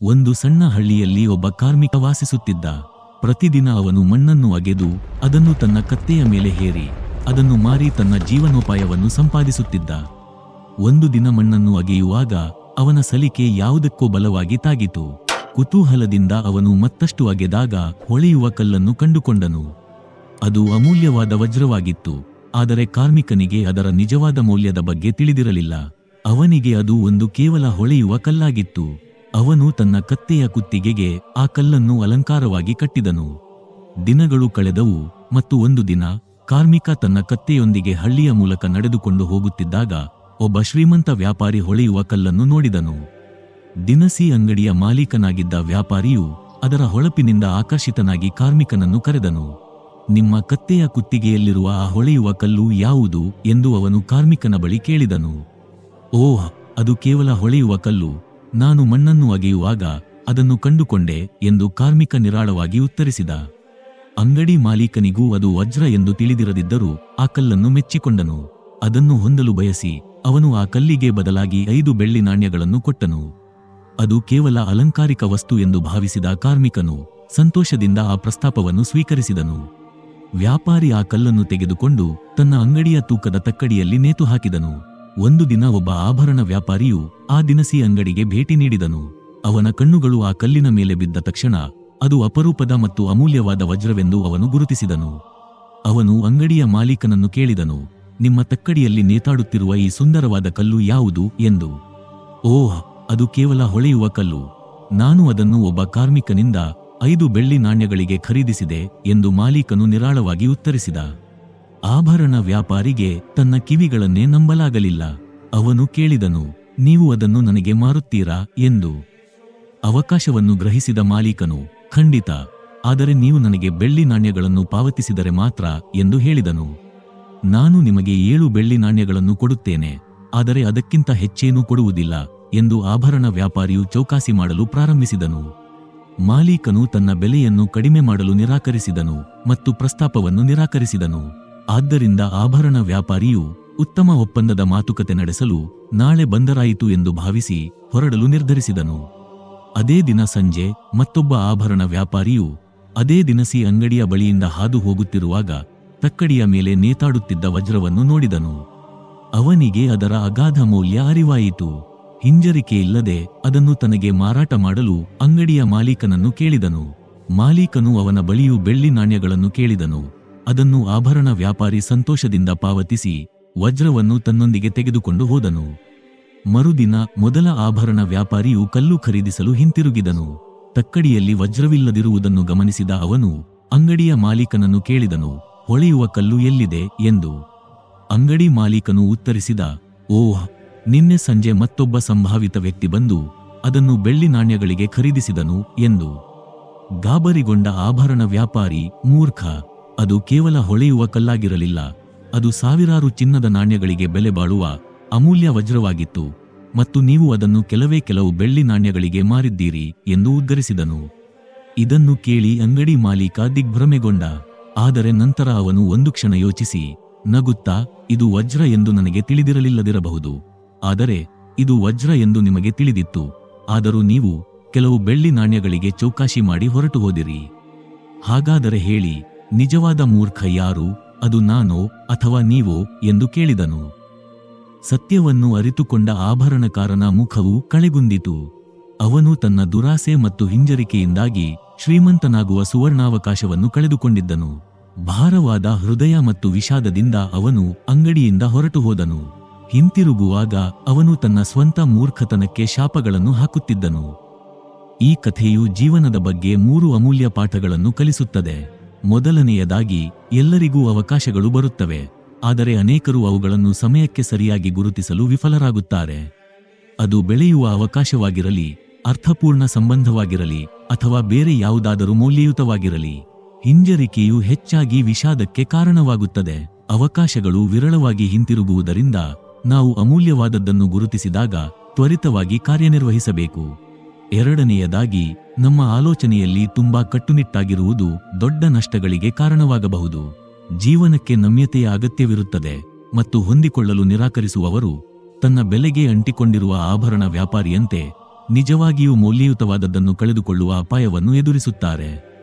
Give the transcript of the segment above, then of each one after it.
ಒಂದು ಸಣ್ಣ ಹಳ್ಳಿಯಲ್ಲಿ ಒಬ್ಬ ಕಾರ್ಮಿಕ ವಾಸಿಸುತ್ತಿದ್ದ. ಪ್ರತಿದಿನ ಅವನು ಮಣ್ಣನ್ನು ಅಗೆದು ಅದನ್ನು ತನ್ನ ಕತ್ತೆಯ ಮೇಲೆ ಹೇರಿ, ಅದನ್ನು ಮಾರಿ ತನ್ನ ಜೀವನೋಪಾಯವನ್ನು ಸಂಪಾದಿಸುತ್ತಿದ್ದ. ಒಂದು ದಿನ ಮಣ್ಣನ್ನು ಅಗೆಯುವಾಗ ಅವನ ಸಲಿಕೆ ಯಾವುದಕ್ಕೋ ಬಲವಾಗಿ ತಾಗಿತು. ಕುತೂಹಲದಿಂದ ಅವನು ಮತ್ತಷ್ಟು ಅಗೆದಾಗ ಹೊಳೆಯುವ ಕಲ್ಲನ್ನು ಕಂಡುಕೊಂಡನು. ಅದು ಅಮೂಲ್ಯವಾದ ವಜ್ರವಾಗಿತ್ತು, ಆದರೆ ಕಾರ್ಮಿಕನಿಗೆ ಅದರ ನಿಜವಾದ ಮೌಲ್ಯದ ಬಗ್ಗೆ ತಿಳಿದಿರಲಿಲ್ಲ. ಅವನಿಗೆ ಅದು ಒಂದು ಕೇವಲ ಹೊಳೆಯುವ ಕಲ್ಲಾಗಿತ್ತು. ಅವನು ತನ್ನ ಕತ್ತೆಯ ಕುತ್ತಿಗೆಗೆ ಆ ಕಲ್ಲನ್ನು ಅಲಂಕಾರವಾಗಿ ಕಟ್ಟಿದನು. ದಿನಗಳು ಕಳೆದವು ಮತ್ತು ಒಂದು ದಿನ ಕಾರ್ಮಿಕ ತನ್ನ ಕತ್ತೆಯೊಂದಿಗೆ ಹಳ್ಳಿಯ ಮೂಲಕ ನಡೆದುಕೊಂಡು ಹೋಗುತ್ತಿದ್ದಾಗ ಒಬ್ಬ ಶ್ರೀಮಂತ ವ್ಯಾಪಾರಿ ಹೊಳೆಯುವ ಕಲ್ಲನ್ನು ನೋಡಿದನು. ದಿನಸಿ ಅಂಗಡಿಯ ಮಾಲೀಕನಾಗಿದ್ದ ವ್ಯಾಪಾರಿಯು ಅದರ ಹೊಳಪಿನಿಂದ ಆಕರ್ಷಿತನಾಗಿ ಕಾರ್ಮಿಕನನ್ನು ಕರೆದನು. ನಿಮ್ಮ ಕತ್ತೆಯ ಕುತ್ತಿಗೆಯಲ್ಲಿರುವ ಆ ಹೊಳೆಯುವ ಕಲ್ಲು ಯಾವುದು ಎಂದು ಅವನು ಕಾರ್ಮಿಕನ ಬಳಿ ಕೇಳಿದನು. ಓಹ್, ಅದು ಕೇವಲ ಹೊಳೆಯುವ ಕಲ್ಲು. ನಾನು ಮಣ್ಣನ್ನು ಅಗೆಯುವಾಗ ಅದನ್ನು ಕಂಡುಕೊಂಡೆ ಎಂದು ಕಾರ್ಮಿಕ ನಿರಾಳವಾಗಿ ಉತ್ತರಿಸಿದ. ಅಂಗಡಿ ಮಾಲೀಕನಿಗೂ ಅದು ವಜ್ರ ಎಂದು ತಿಳಿದಿರದಿದ್ದರೂ ಆ ಕಲ್ಲನ್ನು ಮೆಚ್ಚಿಕೊಂಡನು. ಅದನ್ನು ಹೊಂದಲು ಬಯಸಿ ಅವನು ಆ ಕಲ್ಲಿಗೆ ಬದಲಾಗಿ ಐದು ಬೆಳ್ಳಿ ನಾಣ್ಯಗಳನ್ನು ಕೊಟ್ಟನು. ಅದು ಕೇವಲ ಅಲಂಕಾರಿಕ ವಸ್ತು ಎಂದು ಭಾವಿಸಿದ ಕಾರ್ಮಿಕನು ಸಂತೋಷದಿಂದ ಆ ಪ್ರಸ್ತಾಪವನ್ನು ಸ್ವೀಕರಿಸಿದನು. ವ್ಯಾಪಾರಿ ಆ ಕಲ್ಲನ್ನು ತೆಗೆದುಕೊಂಡು ತನ್ನ ಅಂಗಡಿಯ ತೂಕದ ತಕ್ಕಡಿಯಲ್ಲಿ ನೇತು ಹಾಕಿದನು. ಒಂದು ದಿನ ಒಬ್ಬ ಆಭರಣ ವ್ಯಾಪಾರಿಯು ಆ ದಿನಸಿ ಅಂಗಡಿಗೆ ಭೇಟಿ ನೀಡಿದನು. ಅವನ ಕಣ್ಣುಗಳು ಆ ಕಲ್ಲಿನ ಮೇಲೆ ಬಿದ್ದ ತಕ್ಷಣ ಅದು ಅಪರೂಪದ ಮತ್ತು ಅಮೂಲ್ಯವಾದ ವಜ್ರವೆಂದು ಅವನು ಗುರುತಿಸಿದನು. ಅವನು ಅಂಗಡಿಯ ಮಾಲೀಕನನ್ನು ಕೇಳಿದನು, ನಿಮ್ಮ ತಕ್ಕಡಿಯಲ್ಲಿ ನೇತಾಡುತ್ತಿರುವ ಈ ಸುಂದರವಾದ ಕಲ್ಲು ಯಾವುದು ಎಂದು. ಓಹ್, ಅದು ಕೇವಲ ಹೊಳೆಯುವ ಕಲ್ಲು. ನಾನು ಅದನ್ನು ಒಬ್ಬ ಕಾರ್ಮಿಕನಿಂದ ಐದು ಬೆಳ್ಳಿ ನಾಣ್ಯಗಳಿಗೆ ಖರೀದಿಸಿದೆ ಎಂದು ಮಾಲೀಕನು ನಿರಾಳವಾಗಿ ಉತ್ತರಿಸಿದ. ಆಭರಣ ವ್ಯಾಪಾರಿಗೆ ತನ್ನ ಕಿವಿಗಳನ್ನೇ ನಂಬಲಾಗಲಿಲ್ಲ. ಅವನು ಕೇಳಿದನು, ನೀವು ಅದನ್ನು ನನಗೆ ಮಾರುತ್ತೀರಾ? ಎಂದು. ಅವಕಾಶವನ್ನು ಗ್ರಹಿಸಿದ ಮಾಲೀಕನು, ಖಂಡಿತ, ಆದರೆ ನೀವು ನನಗೆ ಬೆಳ್ಳಿ ನಾಣ್ಯಗಳನ್ನು ಪಾವತಿಸಿದರೆ ಮಾತ್ರ, ಎಂದು ಹೇಳಿದನು. ನಾನು ನಿಮಗೆ ಏಳು ಬೆಳ್ಳಿ ನಾಣ್ಯಗಳನ್ನು ಕೊಡುತ್ತೇನೆ, ಆದರೆ ಅದಕ್ಕಿಂತ ಹೆಚ್ಚೇನೂ ಕೊಡುವುದಿಲ್ಲ, ಎಂದು ಆಭರಣ ವ್ಯಾಪಾರಿಯು ಚೌಕಾಸಿ ಮಾಡಲು ಪ್ರಾರಂಭಿಸಿದನು. ಮಾಲೀಕನು ತನ್ನ ಬೆಲೆಯನ್ನು ಕಡಿಮೆ ಮಾಡಲು ನಿರಾಕರಿಸಿದನು ಮತ್ತು ಪ್ರಸ್ತಾಪವನ್ನು ನಿರಾಕರಿಸಿದನು. ಆದ್ದರಿಂದ ಆಭರಣ ವ್ಯಾಪಾರಿಯು ಉತ್ತಮ ಒಪ್ಪಂದದ ಮಾತುಕತೆ ನಡೆಸಲು ನಾಳೆ ಬಂದರಾಯಿತು ಎಂದು ಭಾವಿಸಿ ಹೊರಡಲು ನಿರ್ಧರಿಸಿದನು. ಅದೇ ದಿನ ಸಂಜೆ ಮತ್ತೊಬ್ಬ ಆಭರಣ ವ್ಯಾಪಾರಿಯು ಅದೇ ದಿನಸಿ ಅಂಗಡಿಯ ಬಳಿಯಿಂದ ಹಾದು ಹೋಗುತ್ತಿರುವಾಗ ತಕ್ಕಡಿಯ ಮೇಲೆ ನೇತಾಡುತ್ತಿದ್ದ ವಜ್ರವನ್ನು ನೋಡಿದನು. ಅವನಿಗೆ ಅದರ ಅಗಾಧ ಮೌಲ್ಯ ಅರಿವಾಯಿತು. ಹಿಂಜರಿಕೆಯಿಲ್ಲದೆ ಅದನ್ನು ತನಗೆ ಮಾರಾಟ ಮಾಡಲು ಅಂಗಡಿಯ ಮಾಲೀಕನನ್ನು ಕೇಳಿದನು. ಮಾಲೀಕನು ಅವನ ಬಳಿಯೂ ಬೆಳ್ಳಿ ನಾಣ್ಯಗಳನ್ನು ಕೇಳಿದನು. ಅದನ್ನು ಆಭರಣ ವ್ಯಾಪಾರಿ ಸಂತೋಷದಿಂದ ಪಾವತಿಸಿ ವಜ್ರವನ್ನು ತನ್ನೊಂದಿಗೆ ತೆಗೆದುಕೊಂಡು ಹೋದನು. ಮರುದಿನ ಮೊದಲ ಆಭರಣ ವ್ಯಾಪಾರಿಯು ಕಲ್ಲು ಖರೀದಿಸಲು ಹಿಂತಿರುಗಿದನು. ತಕ್ಕಡಿಯಲ್ಲಿ ವಜ್ರವಿಲ್ಲದಿರುವುದನ್ನು ಗಮನಿಸಿದ ಅವನು ಅಂಗಡಿಯ ಮಾಲೀಕನನ್ನು ಕೇಳಿದನು. ಹೊಳೆಯುವ ಕಲ್ಲು ಎಲ್ಲಿದೆ? ಎಂದು. ಅಂಗಡಿ ಮಾಲೀಕನು ಉತ್ತರಿಸಿದ, ಓಹ್, ನಿನ್ನೆ ಸಂಜೆ ಮತ್ತೊಬ್ಬ ಸಂಭಾವಿತ ವ್ಯಕ್ತಿ ಬಂದು ಅದನ್ನು ಬೆಳ್ಳಿ ನಾಣ್ಯಗಳಿಗೆ ಖರೀದಿಸಿದನು ಎಂದು. ಗಾಬರಿಗೊಂಡ ಆಭರಣ ವ್ಯಾಪಾರಿ ಮೂರ್ಖ ಅದು ಕೇವಲ ಹೊಳೆಯುವ ಕಲ್ಲಾಗಿರಲಿಲ್ಲ. ಅದು ಸಾವಿರಾರು ಚಿನ್ನದ ನಾಣ್ಯಗಳಿಗೆ ಬೆಲೆ ಬಾಳುವ ಅಮೂಲ್ಯ ವಜ್ರವಾಗಿತ್ತು. ಮತ್ತು ನೀವು ಅದನ್ನು ಕೆಲವೇ ಕೆಲವು ಬೆಳ್ಳಿ ನಾಣ್ಯಗಳಿಗೆ ಮಾರಿದ್ದೀರಿ ಎಂದು ಉದ್ಗರಿಸಿದನು. ಇದನ್ನು ಕೇಳಿ ಅಂಗಡಿ ಮಾಲೀಕ ದಿಗ್ಭ್ರಮೆಗೊಂಡ. ಆದರೆ ನಂತರ ಅವನು ಒಂದು ಕ್ಷಣ ಯೋಚಿಸಿ, ನಗುತ್ತಾ, ಇದು ವಜ್ರ ಎಂದು ನನಗೆ ತಿಳಿದಿರಲಿಲ್ಲದಿರಬಹುದು. ಆದರೆ, ಇದು ವಜ್ರ ಎಂದು ನಿಮಗೆ ತಿಳಿದಿತ್ತು. ಆದರೂ ನೀವು ಕೆಲವು ಬೆಳ್ಳಿ ನಾಣ್ಯಗಳಿಗೆ ಚೌಕಾಶಿ ಮಾಡಿ ಹೊರಟು ಹೋದಿರಿ. ಹಾಗಾದರೆ ಹೇಳಿ ನಿಜವಾದ ಮೂರ್ಖ ಯಾರು? ಅದು ನಾನೋ ಅಥವಾ ನೀವೋ ಎಂದು ಕೇಳಿದನು. ಸತ್ಯವನ್ನು ಅರಿತುಕೊಂಡ ಆಭರಣಕಾರನ ಮುಖವು ಕಳೆಗುಂದಿತು. ಅವನು ತನ್ನ ದುರಾಸೆ ಮತ್ತು ಹಿಂಜರಿಕೆಯಿಂದಾಗಿ ಶ್ರೀಮಂತನಾಗುವ ಸುವರ್ಣಾವಕಾಶವನ್ನು ಕಳೆದುಕೊಂಡಿದ್ದನು. ಭಾರವಾದ ಹೃದಯ ಮತ್ತು ವಿಷಾದದಿಂದ ಅವನು ಅಂಗಡಿಯಿಂದ ಹೊರಟು ಹೋದನು. ಹಿಂತಿರುಗುವಾಗ ಅವನು ತನ್ನ ಸ್ವಂತ ಮೂರ್ಖತನಕ್ಕೆ ಶಾಪಗಳನ್ನು ಹಾಕುತ್ತಿದ್ದನು. ಈ ಕಥೆಯು ಜೀವನದ ಬಗ್ಗೆ ಮೂರು ಅಮೂಲ್ಯ ಪಾಠಗಳನ್ನು ಕಲಿಸುತ್ತದೆ. ಮೊದಲನೆಯದಾಗಿ ಎಲ್ಲರಿಗೂ ಅವಕಾಶಗಳು ಬರುತ್ತವೆ, ಆದರೆ ಅನೇಕರು ಅವುಗಳನ್ನು ಸಮಯಕ್ಕೆ ಸರಿಯಾಗಿ ಗುರುತಿಸಲು ವಿಫಲರಾಗುತ್ತಾರೆ. ಅದು ಬೆಳೆಯುವ ಅವಕಾಶವಾಗಿರಲಿ, ಅರ್ಥಪೂರ್ಣ ಸಂಬಂಧವಾಗಿರಲಿ, ಅಥವಾ ಬೇರೆ ಯಾವುದಾದರೂ ಮೌಲ್ಯಯುತವಾಗಿರಲಿ, ಹಿಂಜರಿಕೆಯು ಹೆಚ್ಚಾಗಿ ವಿಷಾದಕ್ಕೆ ಕಾರಣವಾಗುತ್ತದೆ. ಅವಕಾಶಗಳು ವಿರಳವಾಗಿ ಹಿಂತಿರುಗುವುದರಿಂದ ನಾವು ಅಮೂಲ್ಯವಾದದ್ದನ್ನು ಗುರುತಿಸಿದಾಗ ತ್ವರಿತವಾಗಿ ಕಾರ್ಯನಿರ್ವಹಿಸಬೇಕು. ಎರಡನೆಯದಾಗಿ, ನಮ್ಮ ಆಲೋಚನೆಯಲ್ಲಿ ತುಂಬಾ ಕಟ್ಟುನಿಟ್ಟಾಗಿರುವುದು ದೊಡ್ಡ ನಷ್ಟಗಳಿಗೆ ಕಾರಣವಾಗಬಹುದು. ಜೀವನಕ್ಕೆ ನಮ್ಯತೆಯ ಅಗತ್ಯವಿರುತ್ತದೆ ಮತ್ತು ಹೊಂದಿಕೊಳ್ಳಲು ನಿರಾಕರಿಸುವವರು ತನ್ನ ಬೆಲೆಗೆ ಅಂಟಿಕೊಂಡಿರುವ ಆಭರಣ ವ್ಯಾಪಾರಿಯಂತೆ ನಿಜವಾಗಿಯೂ ಮೌಲ್ಯಯುತವಾದದ್ದನ್ನು ಕಳೆದುಕೊಳ್ಳುವ ಅಪಾಯವನ್ನು ಎದುರಿಸುತ್ತಾರೆ.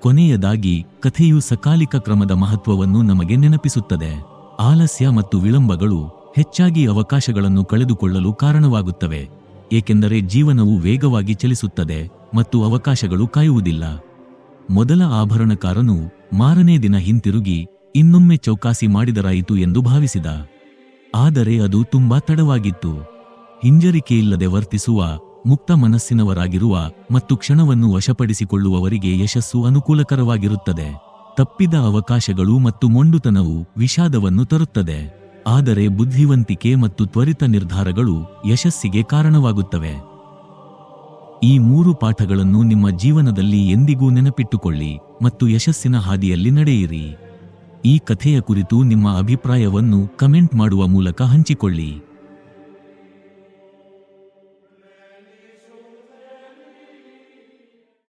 ಕೊನೆಯದಾಗಿ, ಕಥೆಯು ಸಕಾಲಿಕ ಕ್ರಮದ ಮಹತ್ವವನ್ನು ನಮಗೆ ನೆನಪಿಸುತ್ತದೆ. ಆಲಸ್ಯ ಮತ್ತು ವಿಳಂಬಗಳು ಹೆಚ್ಚಾಗಿ ಅವಕಾಶಗಳನ್ನು ಕಳೆದುಕೊಳ್ಳಲು ಕಾರಣವಾಗುತ್ತವೆ. ಏಕೆಂದರೆ ಜೀವನವು ವೇಗವಾಗಿ ಚಲಿಸುತ್ತದೆ ಮತ್ತು ಅವಕಾಶಗಳು ಕಾಯುವುದಿಲ್ಲ. ಮೊದಲ ಆಭರಣಕಾರನು ಮಾರನೇ ದಿನ ಹಿಂತಿರುಗಿ ಇನ್ನೊಮ್ಮೆ ಚೌಕಾಸಿ ಮಾಡಿದರಾಯಿತು ಎಂದು ಭಾವಿಸಿದ. ಆದರೆ ಅದು ತುಂಬಾ ತಡವಾಗಿತ್ತು. ಹಿಂಜರಿಕೆಯಿಲ್ಲದೆ ವರ್ತಿಸುವ, ಮುಕ್ತ ಮನಸ್ಸಿನವರಾಗಿರುವ ಮತ್ತು ಕ್ಷಣವನ್ನು ವಶಪಡಿಸಿಕೊಳ್ಳುವವರಿಗೆ ಯಶಸ್ಸು ಅನುಕೂಲಕರವಾಗಿರುತ್ತದೆ. ತಪ್ಪಿದ ಅವಕಾಶಗಳು ಮತ್ತು ಮೊಂಡುತನವು ವಿಷಾದವನ್ನು ತರುತ್ತದೆ. ಆದರೆ ಬುದ್ಧಿವಂತಿಕೆ ಮತ್ತು ತ್ವರಿತ ನಿರ್ಧಾರಗಳು ಯಶಸ್ಸಿಗೆ ಕಾರಣವಾಗುತ್ತವೆ. ಈ ಮೂರು ಪಾಠಗಳನ್ನು ನಿಮ್ಮ ಜೀವನದಲ್ಲಿ ಎಂದಿಗೂ ನೆನಪಿಟ್ಟುಕೊಳ್ಳಿ ಮತ್ತು ಯಶಸ್ಸಿನ ಹಾದಿಯಲ್ಲಿ ನಡೆಯಿರಿ. ಈ ಕಥೆಯ ಕುರಿತು ನಿಮ್ಮ ಅಭಿಪ್ರಾಯವನ್ನು ಕಮೆಂಟ್ ಮಾಡುವ ಮೂಲಕ ಹಂಚಿಕೊಳ್ಳಿ.